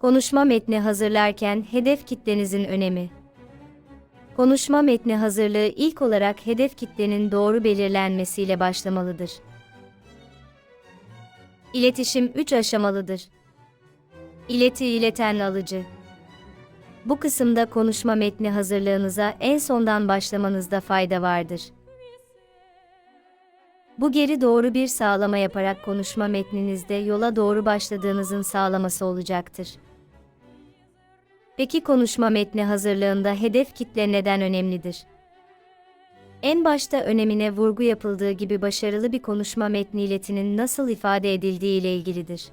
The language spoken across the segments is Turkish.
Konuşma metni hazırlarken hedef kitlenizin önemi. Konuşma metni hazırlığı ilk olarak hedef kitlenin doğru belirlenmesiyle başlamalıdır. İletişim 3 aşamalıdır. İleti ileten alıcı. Bu kısımda konuşma metni hazırlığınıza en sondan başlamanızda fayda vardır. Bu geri doğru bir sağlama yaparak konuşma metninizde yola doğru başladığınızın sağlaması olacaktır. Peki konuşma metni hazırlığında hedef kitle neden önemlidir? En başta önemine vurgu yapıldığı gibi başarılı bir konuşma metni iletinin nasıl ifade edildiği ile ilgilidir.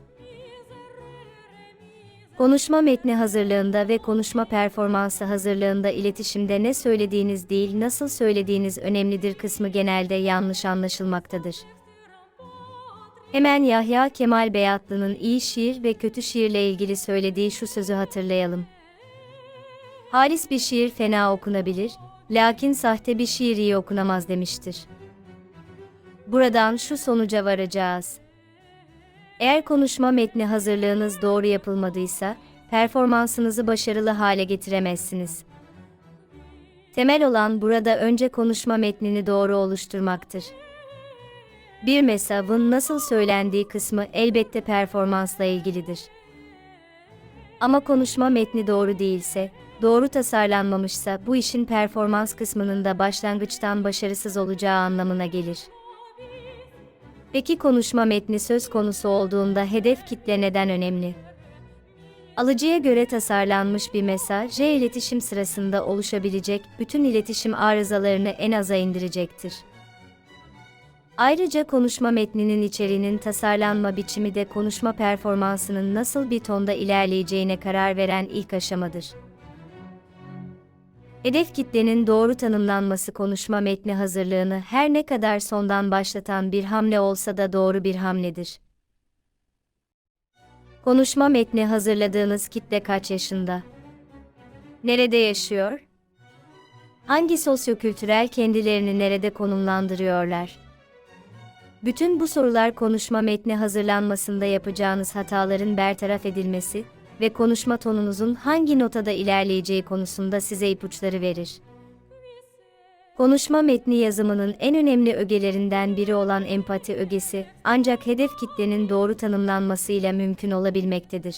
Konuşma metni hazırlığında ve konuşma performansı hazırlığında iletişimde ne söylediğiniz değil nasıl söylediğiniz önemlidir kısmı genelde yanlış anlaşılmaktadır. Hemen Yahya Kemal Beyatlı'nın iyi şiir ve kötü şiirle ilgili söylediği şu sözü hatırlayalım. Halis bir şiir fena okunabilir, lakin sahte bir şiir iyi okunamaz demiştir. Buradan şu sonuca varacağız. Eğer konuşma metni hazırlığınız doğru yapılmadıysa, performansınızı başarılı hale getiremezsiniz. Temel olan burada önce konuşma metnini doğru oluşturmaktır. Bir mesajın nasıl söylendiği kısmı elbette performansla ilgilidir. Ama konuşma metni doğru değilse, doğru tasarlanmamışsa bu işin performans kısmının da başlangıçtan başarısız olacağı anlamına gelir. Peki konuşma metni söz konusu olduğunda hedef kitle neden önemli? Alıcıya göre tasarlanmış bir mesaj, iletişim sırasında oluşabilecek bütün iletişim arızalarını en aza indirecektir. Ayrıca konuşma metninin içeriğinin tasarlanma biçimi de konuşma performansının nasıl bir tonda ilerleyeceğine karar veren ilk aşamadır. Hedef kitlenin doğru tanımlanması konuşma metni hazırlığını her ne kadar sondan başlatan bir hamle olsa da doğru bir hamledir. Konuşma metni hazırladığınız kitle kaç yaşında? Nerede yaşıyor? Hangi sosyokültürel kendilerini nerede konumlandırıyorlar? Bütün bu sorular konuşma metni hazırlanmasında yapacağınız hataların bertaraf edilmesi ve konuşma tonunuzun hangi notada ilerleyeceği konusunda size ipuçları verir. Konuşma metni yazımının en önemli ögelerinden biri olan empati ögesi ancak hedef kitlenin doğru tanımlanmasıyla mümkün olabilmektedir.